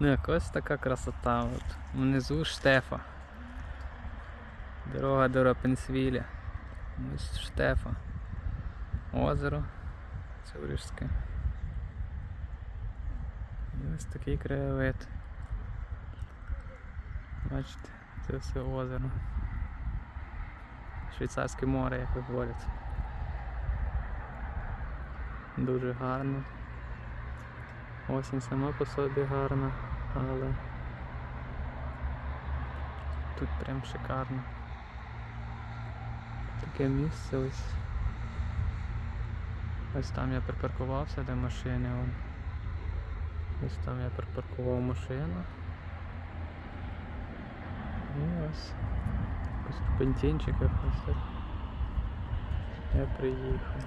Ну якось така красота. От. Внизу Штефа. Дорога до Рапенсвіля. Ось Штефа. Озеро. Цюришське. І ось такий краєвид. Бачите, це все озеро. Швейцарське море, як говорять. Дуже гарно. Осінь сама по собі гарна, але тут прям шикарно. Таке місце ось. Ось там я припаркувався, де машини. Вон. Ось там я припаркував машину. І ось по серпентинчиках ось так. Я приїхав.